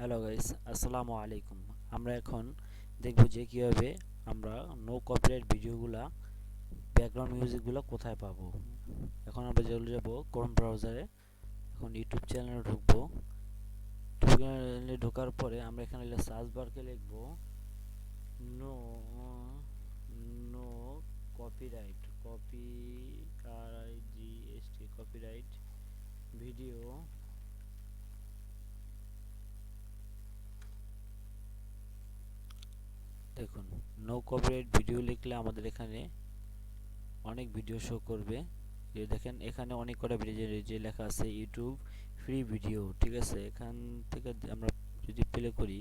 Hello guys আসসালামু আলাইকুম আমরা এখন দেখব যে কীভাবে আমরা নো কপিরাইট ভিডিওগুলা ব্যাকগ্রাউন্ড মিউজিকগুলো কোথায় পাবো। এখন আমরা চলে যাব ক্রোম ব্রাউজারে এখন ইউটিউব চ্যানেলে ঢুকবো। চ্যানেলে ঢোকার পরে আমরা এখানে সার্চ বারকে লিখব নো নো কপিরাইট কপি আর জি এস টি কপিরাইট ভিডিও দেখুন নো কপিরাইট ভিডিও লিখলে আমাদের এখানে অনেক ভিডিও শো করবে। যে দেখেন, এখানে অনেক কটা ভিডিও যে লেখা আছে ইউটিউব ফ্রি ভিডিও ঠিক আছে? এখান থেকে আমরা যদি প্লে করি